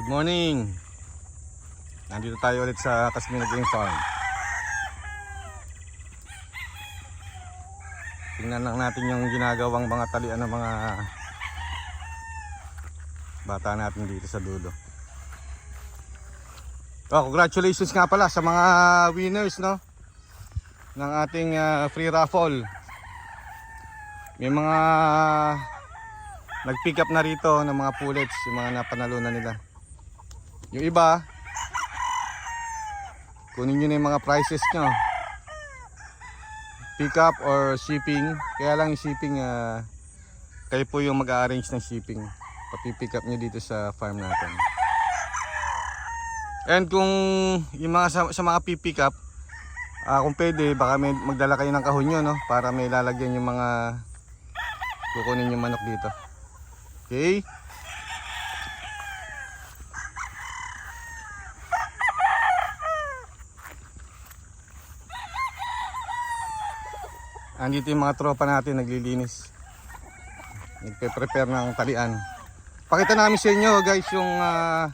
Good morning. Nandito tayo ulit sa Casmina Game Farm. Tingnan lang natin yung ginagawang mga talian ng mga bata natin dito sa dulo. Oh, congratulations nga pala sa mga winners no ng ating ah, free raffle. May mga nag-pick up na rito ng mga pullets, yung mga napanalunan nila. Yung iba, kunin nyo na yung mga prices nyo. Pick up or shipping. Kaya lang yung shipping, ah, kayo po yung mag-arrange ng shipping. Papipick up nyo dito sa farm natin. And kung yung mga sa, sa mga pipick up, ah, kung pwede, baka may magdala kayo ng kahon nyo, no? Para may lalagyan yung mga kukunin yung manok dito. Okay? Andito yung mga tropa natin naglilinis. Nagpe-prepare ng talian. Pakita namin sa inyo guys yung ah,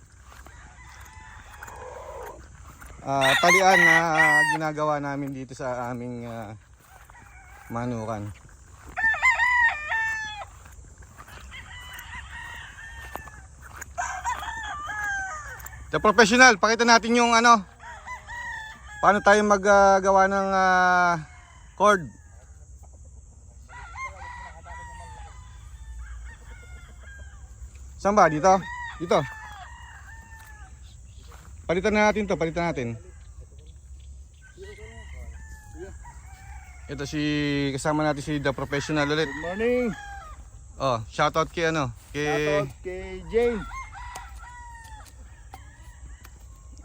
ah, talian na ginagawa namin dito sa aming ah, manukan. The professional, pakita natin yung ano. Paano tayo maggawa ng ah, cord. Saan ba? Dito? Dito. Palitan na natin to, palitan natin. Ito si kasama natin si The Professional ulit. Good morning. Oh, shoutout kay ano, kay Shoutout kay Jane.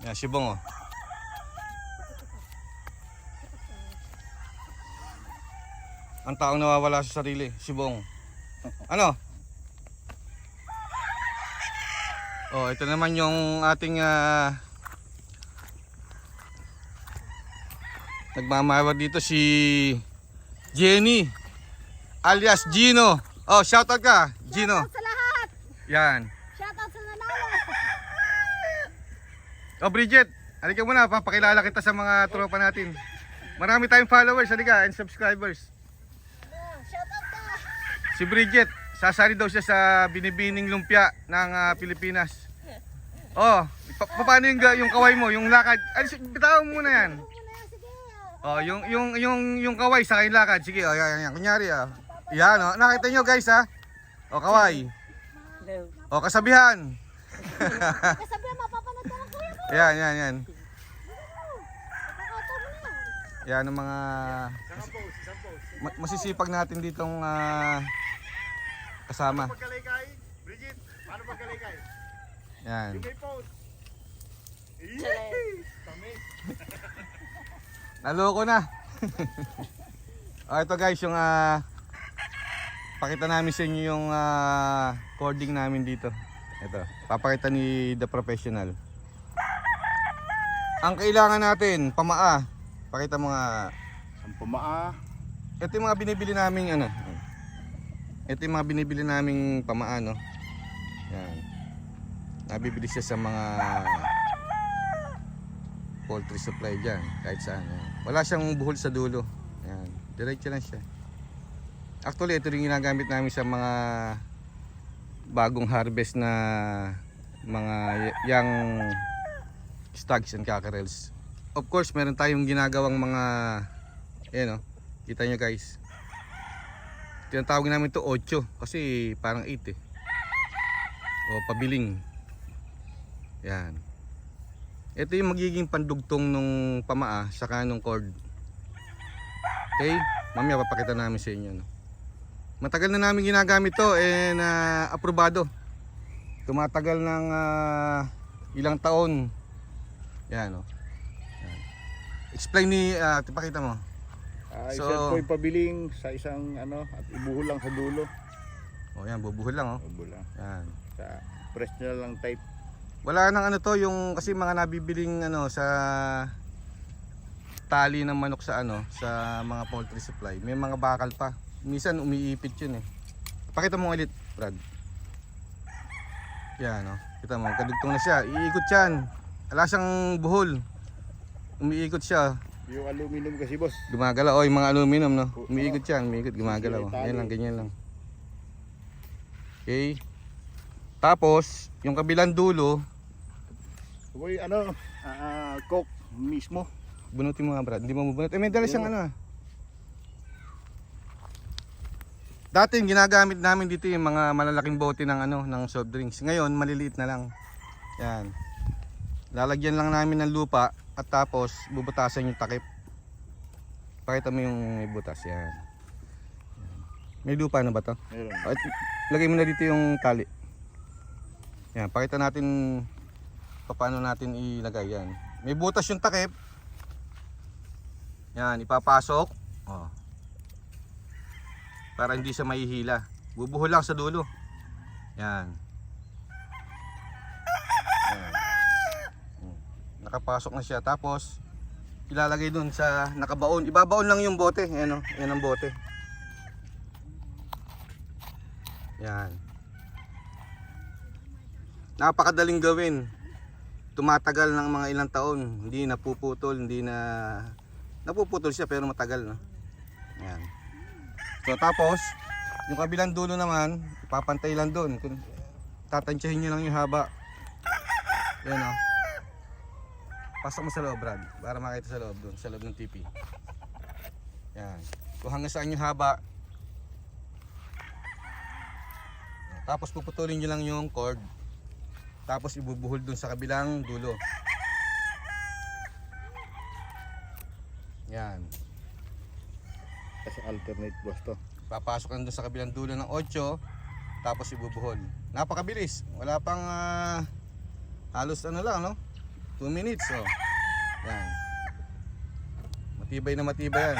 Yan, si Bong oh. Ang taong nawawala sa sarili, si Bong. Ano? Oh, ito naman yung ating ah, nagmamawar dito si Jenny alias Gino. Oh, shoutout ka, Gino. Shoutout sa lahat! Yan. Shoutout sa nanalo! Oh, Bridget, halika muna, papakilala kita sa mga tropa natin. Marami tayong followers, halika, and subscribers. Oh, Shoutout ka! Si Bridget, sasali daw siya sa binibining lumpia ng ah, Pilipinas. Oh, pa- pa- paano yung, ga- yung kaway mo, yung lakad? Ay, si- bitawan mo muna yan. Oh, yung yung yung yung kaway sa yung lakad. Sige, oh, yan, yan. Kunyari ah. Yan, oh. Nakita nyo guys ha? Oh, kaway. Oh, kasabihan. Kasabi, mapapanood ka ng kuya mo! Yan, yan, yan. Nakakatawa mo na! Yan ang mga ma- masisipag natin ditong ah, kasama. Pagkalaykay, Bridget, paano pagkalaykay? Yan. Yung may post. Yay! Kami. Naloko na. oh, ito guys, yung ah pakita namin sa inyo yung ah, cording namin dito. Ito, papakita ni The Professional. Ang kailangan natin, pamaa. Pakita mo nga. Ang pamaa. Ito yung mga binibili naming ano. Ito yung mga binibili naming pamaa, no. Yan. Nabibili siya sa mga poultry supply dyan, kahit saan. Yan. Wala siyang buhol sa dulo. Yan. Diretso lang siya. Actually, ito rin ginagamit namin sa mga bagong harvest na mga young stags and cockerels. Of course, meron tayong ginagawang mga Ayan o. Kita nyo guys. Tinatawag namin to 8 kasi parang 8 eh. O pabiling. Yan. Ito yung magiging pandugtong nung pamaa saka nung cord. Okay? Mamaya papakita namin sa inyo. No? Matagal na namin ginagamit to and ah, aprobado. Tumatagal ng ah, ilang taon. Yan o. Yan. Explain ni, uh, pakita mo. Ah, So- isa po yung pabiling sa isang ano at ibuhol lang sa dulo. O yan, bubuhol lang o. Ibuhol lang. Yan. Sa press nyo lang type. Wala nang ano to yung kasi mga nabibiling ano sa tali ng manok sa ano sa mga poultry supply. May mga bakal pa. Minsan umiipit 'yun eh. Pakita mo ulit, Brad. Yan, no? Kita mo, kadugtong na siya. Iikot yan. Wala siyang buhol. Umiikot siya. Yung aluminum kasi boss. Gumagalaw. O, yung mga aluminum, no? Umiikot yan. Umiikot, gumagalaw. Yan lang, ganyan lang. Okay. Tapos, yung kabilang dulo, Uy, ano, ah, coke mismo. bunutin mo nga, Brad. Hindi mo mabunot. Eh, may dala siyang ano, ah. Dati yung ginagamit namin dito yung mga malalaking bote ng ano ng soft drinks. Ngayon maliliit na lang. Yan. Lalagyan lang namin ng lupa at tapos bubutasan yung takip. Pakita mo yung may butas yan. Yan. May lupa na ba to? Meron. At lagay mo na dito yung tali. Yan, pakita natin paano natin ilagay yan. May butas yung takip. Yan, ipapasok. Oh. Para hindi siya mahihila. Bubuhol lang sa dulo. Yan. Yan. Hmm. Nakapasok na siya. Tapos, ilalagay dun sa nakabaon. Ibabaon lang yung bote. Yan, oh. Yan ang bote. Yan. Napakadaling gawin. Tumatagal ng mga ilang taon. Hindi napuputol, hindi na napuputol siya pero matagal no. Yan. So tapos, yung kabilang dulo naman, ipapantay lang doon. Tatansyahin niyo lang yung haba. Yan oh. Pasok mo sa loob, Brad. Para makita sa loob doon, sa loob ng TV. Yan. Kung hanggang saan yung haba, Tapos puputulin nyo lang yung cord. Tapos ibubuhol dun sa kabilang dulo. Yan. Kasi alternate boss to. Papasok lang dun sa kabilang dulo ng 8. Tapos ibubuhol. Napakabilis. Wala pang ah, halos ano lang, no? 2 minutes, oh. Yan. Matibay na matibay yan.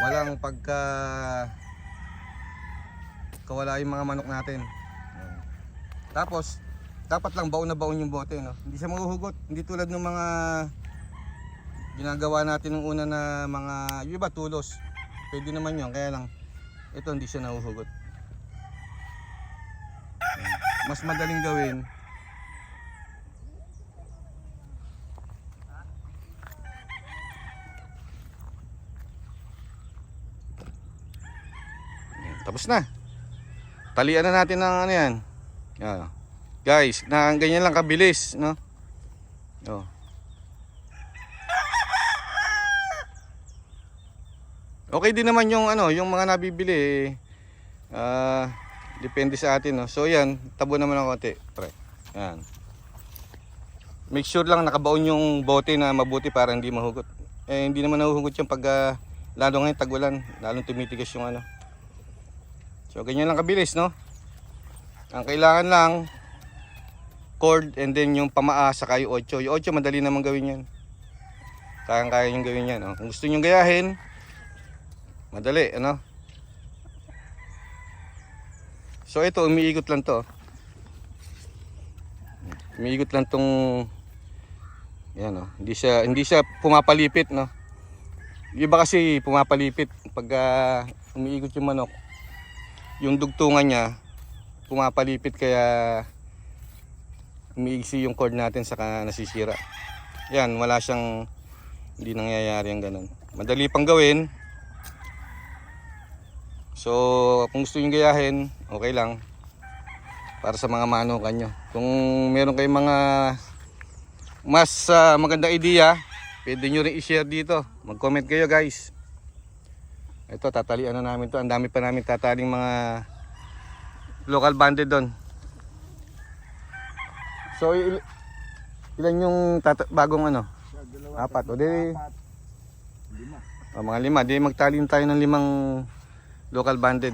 Walang pagka kawala yung mga manok natin. Tapos, dapat lang baon na baon yung bote, no? Hindi siya mahuhugot. Hindi tulad ng mga ginagawa natin nung una na mga, yung iba tulos. Pwede naman yun, kaya lang, ito hindi siya nahuhugot. Mas madaling gawin. Tapos na. Talian na natin ng ano yan. Yan. Guys, na ganyan lang kabilis, no? Oh. Okay din naman yung ano, yung mga nabibili. Ah, depende sa atin, no. So yan, tabo naman ng konti, pre. Yan. Make sure lang nakabaon yung bote na mabuti para hindi mahugot. Eh hindi naman nahuhugot yung pag ah, lalo ngayon tagwalan, lalong tumitigas yung ano. So ganyan lang kabilis, no? Ang kailangan lang cord and then yung pamaa sa kayo 8. Yung 8 madali naman gawin 'yan. Kayang-kaya yung gawin 'yan, no? Kung gusto niyo gayahin, madali, ano? So ito umiikot lang 'to. Umiikot lang tong yan oh. Hindi siya hindi siya pumapalipit, no? Yung iba kasi pumapalipit pag ah, umiikot yung manok yung dugtungan niya pumapalipit kaya umiigsi yung cord natin saka nasisira. Yan, wala siyang hindi nangyayari ang ganun. Madali pang gawin. So, kung gusto niyo gayahin, okay lang. Para sa mga manukan nyo. Kung meron kayong mga mas ah, magandang idea, pwede nyo rin i-share dito. Mag-comment kayo guys. Ito, tatalian na namin to. Ang dami pa namin tataling mga local banded doon. So, il- ilan yung bagong ano? Dalawa, Apat. O di, apat, lima. o, mga lima. Di magtalin tayo ng limang local banded.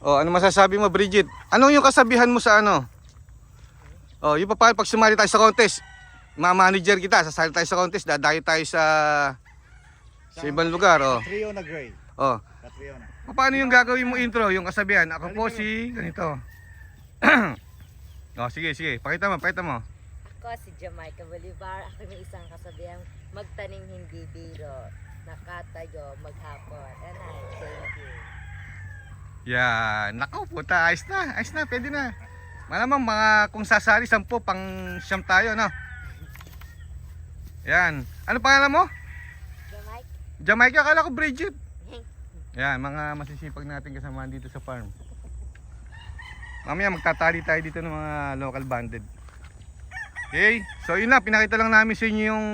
O, ano masasabi mo, Bridget? Ano yung kasabihan mo sa ano? O, yung pa pag sumali tayo sa contest, ma-manager kita, sasali tayo sa contest, dadayo tayo sa sa ibang lugar, oh. Trio na gray. Oh, Trio na. paano yung gagawin mo intro, yung kasabihan? Ako po si ganito. oh, sige, sige. Pakita mo, pakita mo. Ako si Jamaica Bolivar. Ako may isang kasabihan, magtanim hindi biro. Nakatayo maghapon. And I thank you. Yan. Nako, puta. Ayos na. Ayos na. Pwede na. Malamang mga kung sasali, sampu pang siyam tayo, no? Yan. Ano pangalan mo? Jamaica. Jamaica, akala ko Bridget. Yan, mga masisipag natin kasama dito sa farm. Mamaya magtatali tayo dito ng mga local banded. Okay, so yun na, pinakita lang namin sa inyo yung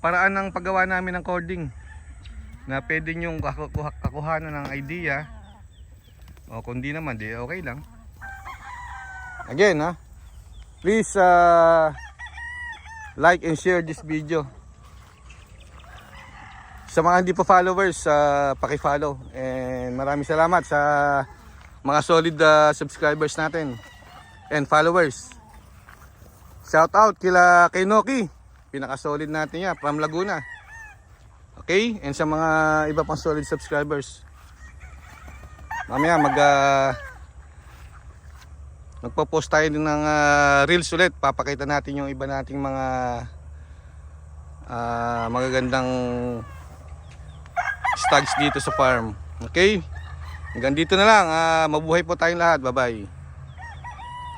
paraan ng paggawa namin ng cording na pwede nyong kakuha, kakuhanan ng idea o kung di naman, di okay lang. Again, ha, please uh, like and share this video. Sa mga hindi pa followers, uh, paki-follow. And maraming salamat sa mga solid uh, subscribers natin and followers. Shout out kila kay Noki. Pinaka-solid natin yan from Laguna. Okay? And sa mga iba pang solid subscribers. Mamaya mag uh, magpo-post tayo ng uh, reels ulit. Papakita natin yung iba nating mga ah, magagandang stags dito sa farm. Okay? Hanggang dito na lang. Ah, mabuhay po tayong lahat. Bye-bye.